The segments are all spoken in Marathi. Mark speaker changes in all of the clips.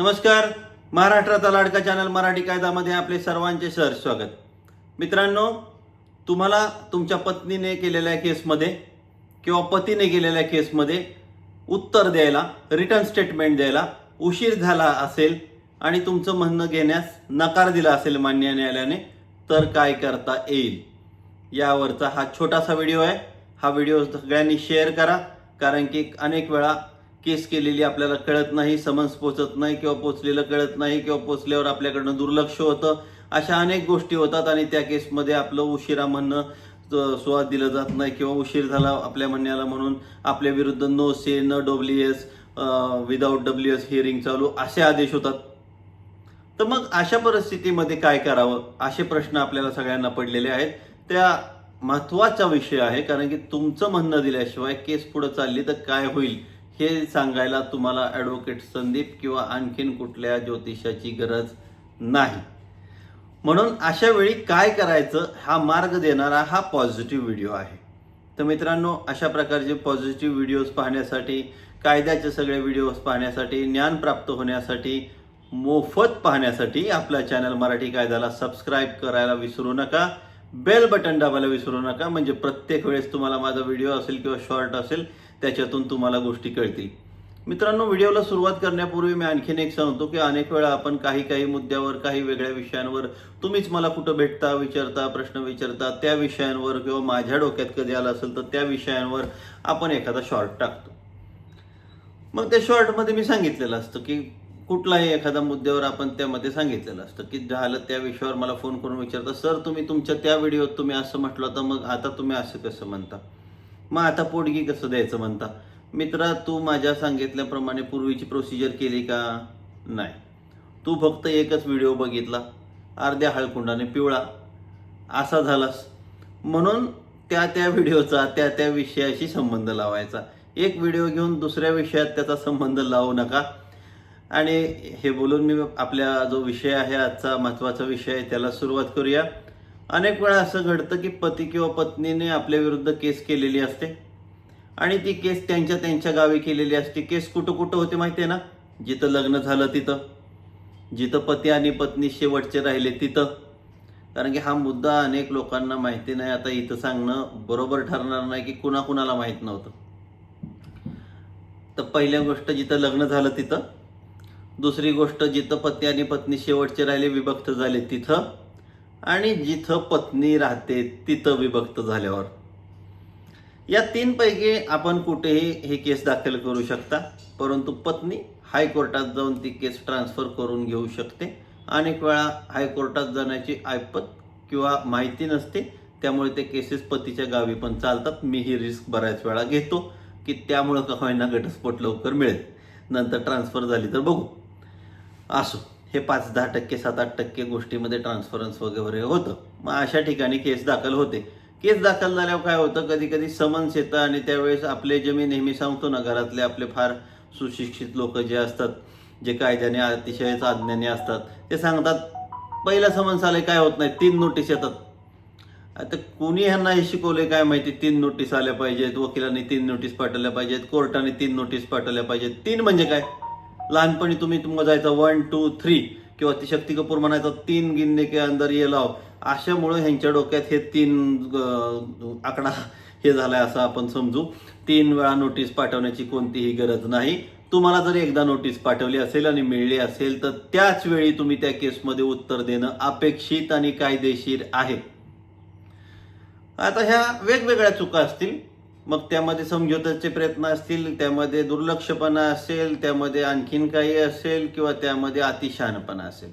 Speaker 1: नमस्कार. महाराष्ट्राचा लाडका चॅनल मराठी कायदामध्ये आपले सर्वांचे सर स्वागत. मित्रांनो तुम्हाला तुमच्या पत्नीने केलेल्या केसमध्ये किंवा पतीने केलेल्या केसमध्ये उत्तर द्यायला रिटर्न स्टेटमेंट द्यायला उशीर झाला असेल आणि तुमचं म्हणणं घेण्यास नकार दिला असेल मान्य न्यायालयाने तर काय करता येईल? यावरचा हा छोटासा व्हिडिओ आहे. हा व्हिडिओ सगळ्यांनी शेअर करा कारण की अनेक वेळा केस केलेली आपल्याला कळत नाही समन्स पोचत नाही किंवा पोचलेलं कळत नाही किंवा पोचल्यावर आपल्याकडनं दुर्लक्ष होतं अशा अनेक गोष्टी होतात आणि त्या केसमध्ये आपलं उशिरा म्हणणं स्वाद दिलं जात नाही किंवा उशीर झाला आपल्या म्हणण्याला म्हणून आपल्या विरुद्ध नो से न W S without W S hearing चालू असे आदेश होतात. तर मग अशा परिस्थितीमध्ये काय करावं? असे प्रश्न आपल्याला सगळ्यांना पडलेले आहेत. त्या महत्त्वाचा विषय आहे कारण की तुमचं म्हणणं दिल्याशिवाय केस पुढे चालली तर काय होईल? हे सांगायला तुम्हाला ॲडव्होकेट संदीप किंवा आणखीन कुठल्या ज्योतिषाची गरज नाही. म्हणून अशा वेळी काय करायचं हा मार्ग देणारा हा पॉझिटिव्ह व्हिडिओ आहे. तर मित्रांनो अशा प्रकारचे पॉझिटिव्ह व्हिडिओज पाहण्यासाठी कायद्याचे सगळे व्हिडिओज पाहण्यासाठी ज्ञान प्राप्त होण्यासाठी मोफत पाहण्यासाठी आपला चॅनल मराठी कायद्याला सबस्क्राईब करायला विसरू नका. बेल बटन दाबायला विसरू नका. म्हणजे प्रत्येक वेळेस तुम्हाला माझा व्हिडिओ असेल किंवा शॉर्ट असेल त्याच्यातून तुम्हाला गोष्टी कळतील. मित्रांनो व्हिडिओला सुरुवात करण्यापूर्वी मी आणखीन एक सांगतो की अनेक वेळा आपण काही काही मुद्द्यावर काही वेगळ्या विषयांवर तुम्हीच मला कुठं भेटता विचारता प्रश्न विचारता त्या विषयांवर किंवा माझ्या डोक्यात कधी आलं असेल तर त्या विषयांवर आपण एखादा शॉर्ट टाकतो. मग त्या शॉर्टमध्ये मी सांगितलेलं असतं की कुठलाही एखाद्या मुद्द्यावर आपण त्यामध्ये सांगितलेलं असतं की झालं त्या विषयावर मला फोन करून विचारता सर तुम्ही तुमच्या त्या व्हिडिओत तुम्ही असं म्हटलं तर मग आता तुम्ही असं कसं म्हणता? मग आता पोटगी कसं द्यायचं म्हणता? मित्रा तू माझ्या सांगितल्याप्रमाणे पूर्वीची प्रोसिजर केली का? नाही. तू फक्त एकच व्हिडिओ बघितला. अर्ध्या हळकुंडाने पिवळा. असा झालास. म्हणून त्या त्या व्हिडिओचा त्या त्या विषयाशी संबंध लावायचा. एक व्हिडिओ घेऊन दुसऱ्या विषयात त्याचा संबंध लावू नका. आणि हे बोलून मी आपल्या जो विषय आहे आजचा महत्त्वाचा विषय आहे त्याला सुरुवात करूया. अनेक वेळा असं घडतं की पती किंवा पत्नीने आपल्या विरुद्ध केस केलेली असते. आणि ती केस त्यांच्या त्यांच्या गावी केलेली असते. केस कुठं कुठं होते माहिती आहे ना? जिथं लग्न झालं तिथं. जिथं पती आणि पत्नी शेवटचे राहिले तिथं. कारण की हा मुद्दा अनेक लोकांना माहिती नाही. आता इथं सांगणं बरोबर ठरणार नाही की कुणाकुणाला माहीत नव्हतं. तर पहिल्या गोष्ट जिथं लग्न झालं तिथं. दुसरी गोष्ट जिथं पती आणि पत्नी शेवटचे राहिले विभक्त झाले तिथं. आणि जिथं पत्नी राहते तिथं विभक्त झाल्यावर. या तीनपैकी आपण कुठेही हे केस दाखल करू शकता परंतु पत्नी हायकोर्टात जाऊन ती केस ट्रान्सफर करून घेऊ शकते. अनेक वेळा हायकोर्टात जाण्याची ऐपत किंवा माहिती नसते त्यामुळे ते केसेस पतीच्या गावी पण चालतात. मी ही रिस्क बऱ्याच वेळा घेतो की त्यामुळं का होईना घटस्फोट लवकर मिळेल. नंतर ट्रान्सफर झाली तर बघू. असो. हे पाच दहा टक्के सात आठ टक्के गोष्टीमध्ये ट्रान्सफरन्स वगैरे होतं. मग अशा ठिकाणी केस दाखल होते. केस दाखल झाल्यावर काय होतं? कधी कधी समन्स येतं आणि त्यावेळेस आपले जे मी नेहमी सांगतो ना घरातले आपले फार सुशिक्षित लोक जे असतात जे कायद्याने अतिशय साधण्याने असतात ते सांगतात पहिला समन्स आले काय होत नाही? तीन नोटीस येतात. आता कोणी ह्यांना हे शिकवले काय माहिती? तीन नोटीस आल्या पाहिजेत वकिलांनी तीन नोटीस पाठवल्या पाहिजेत कोर्टाने तीन नोटीस पाठवल्या पाहिजेत. तीन म्हणजे काय? लहानपणी तुम्ही मोजायचं वन टू थ्री किंवा ती शक्ती कपूर म्हणायचं तीन गिनने के अंदर ये लाव. अशामुळे ह्यांच्या डोक्यात हे तीन आकडा हे झालाय असं आपण समजू. तीन वेळा नोटीस पाठवण्याची कोणतीही गरज नाही. तुम्हाला जर एकदा नोटीस पाठवली असेल आणि मिळली असेल तर त्याच वेळी तुम्ही त्या केसमध्ये उत्तर देणं अपेक्षित आणि कायदेशीर आहे. आता ह्या वेगवेगळ्या चुका असतील. मग त्यामध्ये समझोत्याचे प्रयत्न असतील त्यामध्ये दुर्लक्षपणा असेल त्यामध्ये आणखीन काही असेल किंवा त्यामध्ये अतिशहाणपणा असेल.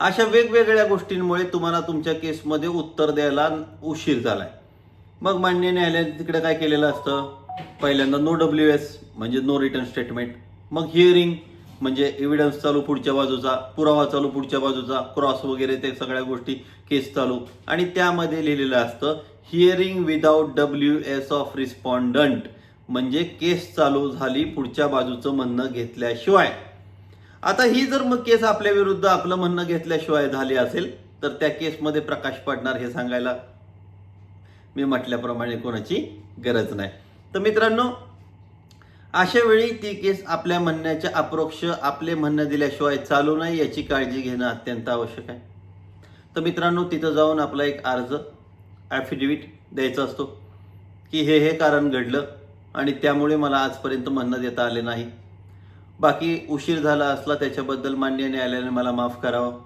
Speaker 1: अशा वेगवेगळ्या गोष्टींमुळे तुम्हाला तुमच्या केसमध्ये उत्तर द्यायला उशीर झालाय. मग मान्य न्यायालयाने तिकडे काय केलेलं असतं? पहिल्यांदा नो डब्ल्यू एस म्हणजे नो रिटर्न स्टेटमेंट मग हिअरिंग म्हणजे एव्हिडन्स चालू पुढच्या बाजूचा पुरावा चालू पुढच्या बाजूचा क्रॉस वगैरे ते सगळ्या गोष्टी केस चालू. आणि त्यामध्ये लिहिलेलं असतं hearing without W S of respondent म्हणजे केस चालू झाली पुढच्या बाजूचं म्हणणं घेतल्याशिवाय. आता ही जर मग केस आपल्या विरुद्ध आपलं म्हणणं घेतल्याशिवाय झाली असेल तर त्या केसमध्ये प्रकाश पडणार हे सांगायला मी म्हटल्याप्रमाणे कोणाची गरज नाही. तर मित्रांनो अशा वेळी ती केस आपल्या म्हणण्याच्या अप्रोक्ष आपले म्हणणं दिल्याशिवाय चालू नाही याची काळजी घेणं अत्यंत आवश्यक आहे. तर मित्रांनो तिथं जाऊन आपला एक अर्ज ॲफिडेविट द्यायचा असतो की हे हे कारण घडलं आणि त्यामुळे मला आजपर्यंत म्हणणं देता आले नाही. बाकी उशीर झाला असला त्याच्याबद्दल मान्य न्यायालयाने मला माफ करावं.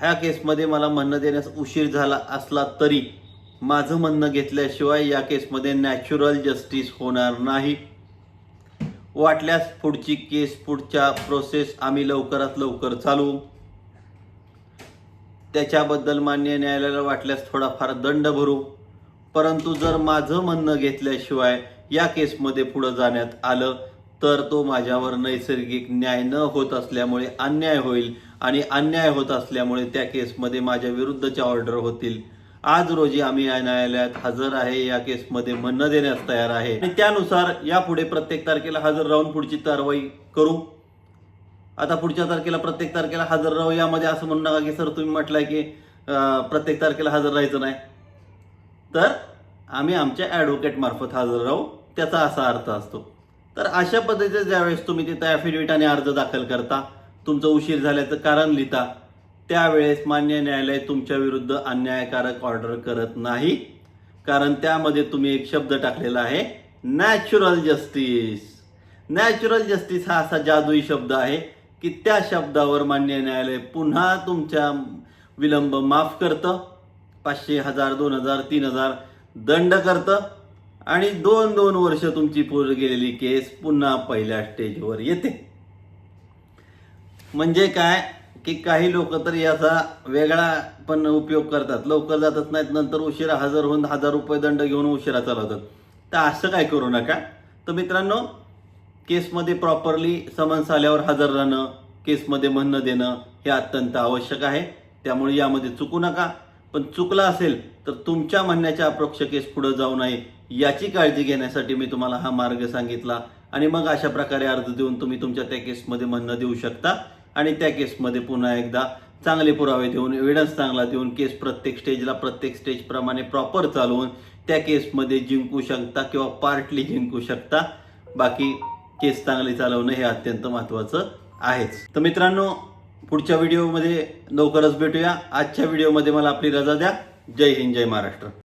Speaker 1: ह्या केसमध्ये मला म्हणणं देण्यास उशीर झाला असला तरी माझं म्हणणं घेतल्याशिवाय या केसमध्ये नॅचरल जस्टिस होणार नाही. वाटल्यास पुढची केस पुढच्या प्रोसेस आम्ही लवकरात लवकर चालू. त्याच्याबद्दल मान्य न्यायालयाला वाटल्यास थोडाफार दंड भरू. परंतु जर माझं म्हणणं घेतल्याशिवाय या केसमध्ये पुढं जाण्यात आलं तर तो माझ्यावर नैसर्गिक न्याय न होत असल्यामुळे अन्याय होईल आणि अन्याय होत असल्यामुळे त्या केसमध्ये माझ्या विरुद्धच्या ऑर्डर होतील. आज रोजी आम्ही या न्यायालयात हजर आहे या केसमध्ये म्हणणं देण्यास तयार आहे. आणि त्यानुसार यापुढे प्रत्येक तारखेला हजर राहून पुढची कारवाई करू. आता पुढच्या तारखेला प्रत्येक तारखेला हजर राहू. यामध्ये असं म्हणू नका की सर तुम्ही म्हटलंय की प्रत्येक तारखेला हजर राहायचं नाही. तर आम्ही आमच्या ॲडव्होकेट मार्फत हजर राहू त्याचा असा अर्थ असतो. तर अशा पद्धतीचे ज्यावेळेस तुम्ही तिथं ॲफिडेविट आणि अर्ज दाखल करता तुमचं उशीर झाल्याचं कारण लिहिता त्यावेळेस मान्य न्यायालय तुमच्या विरुद्ध अन्यायकारक ऑर्डर करत नाही. कारण त्यामध्ये तुम्ही एक शब्द टाकलेला आहे नॅचरल जस्टिस नॅचरल जस्टिस हा असा जादुई शब्द आहे की त्या शब्दावर मान्य न्यायालय पुन्हा तुमच्या विलंब माफ करतं. पाचशे हजार दोन हजार तीन हजार दंड करतं. आणि दोन दोन वर्ष तुमची पूर्ण गेलेली केस पुन्हा पहिल्या स्टेजवर येते. म्हणजे काय? की काही लोक तर याचा वेगळा पण उपयोग करतात. लवकर जातच नाहीत नंतर उशिरा हजर होऊन हजार रुपये दंड घेऊन उशिरा चालवतात. तर असं काय करू नका. तर मित्रांनो केसमध्ये प्रॉपरली समन्स आल्यावर हजर राहणं केसमध्ये म्हणणं देणं हे अत्यंत आवश्यक आहे. त्यामुळे यामध्ये चुकू नका. पण चुकला असेल तर तुमच्या म्हणण्याच्या अप्रोक्ष केस पुढे जाऊ नये याची काळजी घेण्यासाठी मी तुम्हाला हा मार्ग सांगितला. आणि मग अशा प्रकारे अर्ज देऊन तुम्ही तुमच्या त्या केसमध्ये म्हणणं देऊ शकता. आणि त्या केसमध्ये पुन्हा एकदा चांगले पुरावे देऊन एव्हिडन्स चांगला देऊन केस प्रत्येक स्टेजला प्रत्येक स्टेजप्रमाणे प्रॉपर चालवून त्या केसमध्ये जिंकू शकता किंवा पार्टली जिंकू शकता. बाकी केस चांगले चालवणं हे अत्यंत महत्त्वाचं आहेच. तर मित्रांनो पुढच्या व्हिडिओमध्ये लवकरच भेटूया. आजच्या व्हिडिओमध्ये मला आपली रजा द्या. जय हिंद जय महाराष्ट्र.